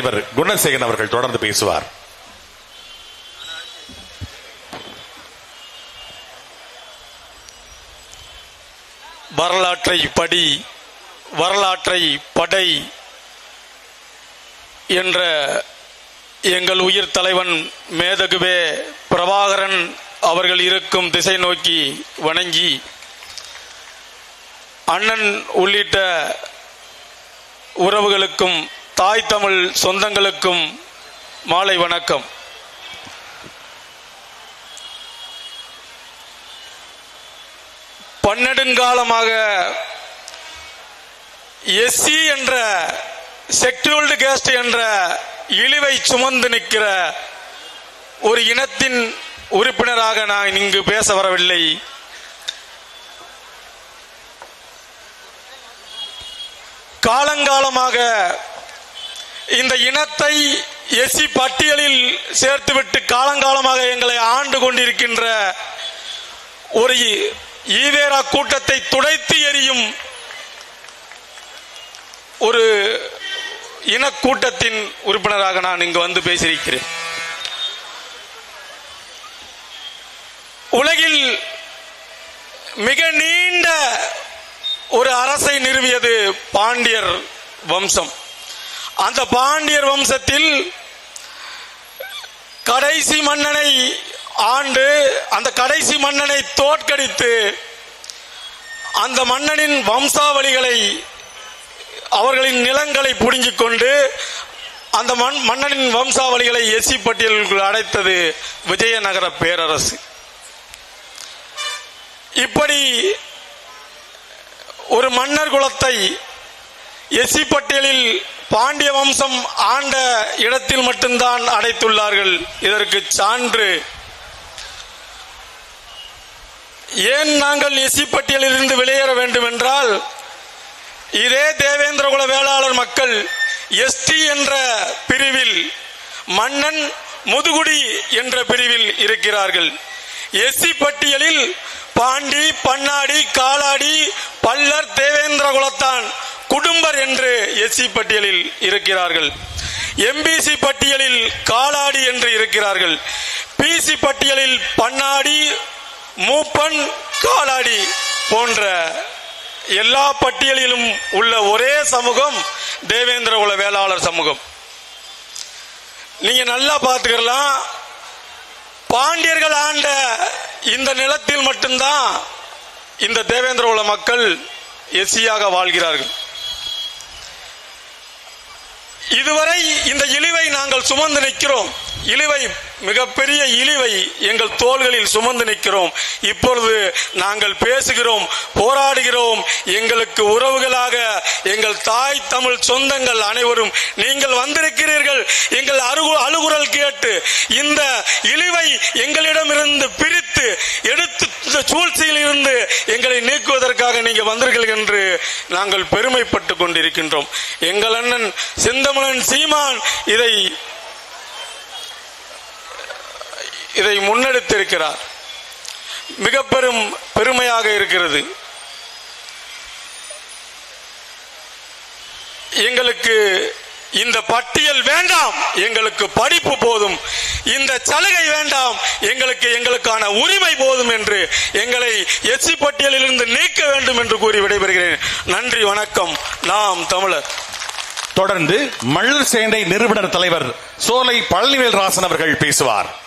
இவர் குணசேகரன் அவர்கள் தொடர்ந்து பேசுவார். வரலாற்றை படி வரலாற்றை படை என்ற எங்கள் உயிர் தலைவன் மேதகுவே பிரபாகரன் அவர்கள் இருக்கும் திசை நோக்கி வணங்கி அண்ணன் உள்ளிட்ட உறவுகளுக்கும் தாய் தமிழ் சொந்தங்களுக்கும் மாலை வணக்கம். பன்னெடுங்காலமாக எஸ்சி என்ற செக்யூல்டு கேஸ்ட் என்ற இழிவை சுமந்து நிற்கிற ஒரு இனத்தின் உறுப்பினராக நான் இங்கு பேச வரவில்லை. காலங்காலமாக இந்த இனத்தை எஸ்சி பட்டியலில் சேர்த்துவிட்டு காலங்காலமாக எங்களை ஆண்டு கொண்டிருக்கின்ற ஒரு ஈவேரா கூட்டத்தை துடைத்து எறியும் ஒரு இனக்கூட்டத்தின் உறுப்பினராக நான் இங்கு வந்து பேசியிருக்கிறேன். உலகில் மிக நீண்ட ஒரு அரசை நிறுவியது பாண்டியர் வம்சம். அந்த பாண்டியர் வம்சத்தில் கடைசி மன்னனை ஆண்டு அந்த கடைசி மன்னனை தோற்கடித்து அந்த மன்னனின் வம்சாவளிகளை அவர்களின் நிலங்களை புடுங்கிக் கொண்டு அந்த மண் மன்னனின் வம்சாவளிகளை எஸ்சி பட்டியலுக்குள் அடைத்தது விஜயநகர பேரரசு. இப்படி ஒரு மன்னர் குலத்தை எஸ்சி பட்டியலில் பாண்டிய வம்சம் ஆண்ட இடத்தில் மட்டும்தான் அடைத்துள்ளார்கள். இதற்கு சான்று. ஏன் நாங்கள் எஸ்சி பட்டியலிலிருந்து வெளியேற வேண்டும் என்றால் இதே தேவேந்திரகுல வேளாளர் மக்கள் எஸ்டி என்ற பிரிவில் மன்னன் முதுகுடி என்ற பிரிவில் இருக்கிறார்கள். எஸ்சி பட்டியலில் பாண்டி பன்னாடி காலாடி பல்லர் தேவேந்திர குலத்தான் குடும்பர் என்று எஸ்சி பட்டியலில் இருக்கிறார்கள். எம்பிசி பட்டியலில் காலாடி என்று இருக்கிறார்கள். பிசி பட்டியலில் பன்னாடி மூப்பன் காலாடி போன்ற எல்லா பட்டியலிலும் உள்ள ஒரே சமூகம் தேவேந்திர குல வேளாளர் சமூகம். நீங்க நல்லா பார்த்துக்கலாம். பாண்டியர்கள் ஆண்ட இந்த நிலத்தில் மட்டும்தான் இந்த தேவேந்திர குல மக்கள் எஸ்சியாக வாழ்கிறார்கள். இதுவரை இந்த இழிவை நாங்கள் சுமந்து நிற்கிறோம். இழிவை மிகப்பெரிய இழிவை எங்கள் தோள்களில் சுமந்து நிற்கிறோம். இப்பொழுது நாங்கள் பேசுகிறோம் போராடுகிறோம். எங்களுக்கு உறவுகளாக எங்கள் தாய் தமிழ் சொந்தங்கள் அனைவரும் நீங்கள் வந்திருக்கிறீர்கள். எங்கள் அருகு அழுகுரல் கேட்டு இந்த இழிவை எங்களிடமிருந்து பிரித்து எடுத்து சூழ்ச்சியில் இருந்து எங்களை நீக்குவது நீங்க வந்தீர்கள் என்று நாங்கள் பெருமைப்பட்டுக் கொண்டிருக்கின்றோம். எங்கள் அண்ணன் செந்தமலன் சீமான் இதை இதை முன்னெடுத்திருக்கிறார். மிக பெரும் பெருமையாக இருக்கிறது. எங்களுக்கு இந்த பட்டியல் வேண்டாம். எங்களுக்கு படிப்பு போதும். இந்த சலுகை வேண்டாம். எங்களுக்கு எங்களுக்கான உரிமை போதும் என்று எங்களை எச்சி பட்டியலில் இருந்து நீக்க வேண்டும் என்று கூறி விடைபெறுகிறேன். நன்றி வணக்கம். நாம் தமிழர். தொடர்ந்து மல்லர் சேண்டை நிறுவனர் தலைவர் சோலை பழனிவேல் ராசன் அவர்கள் பேசுவார்.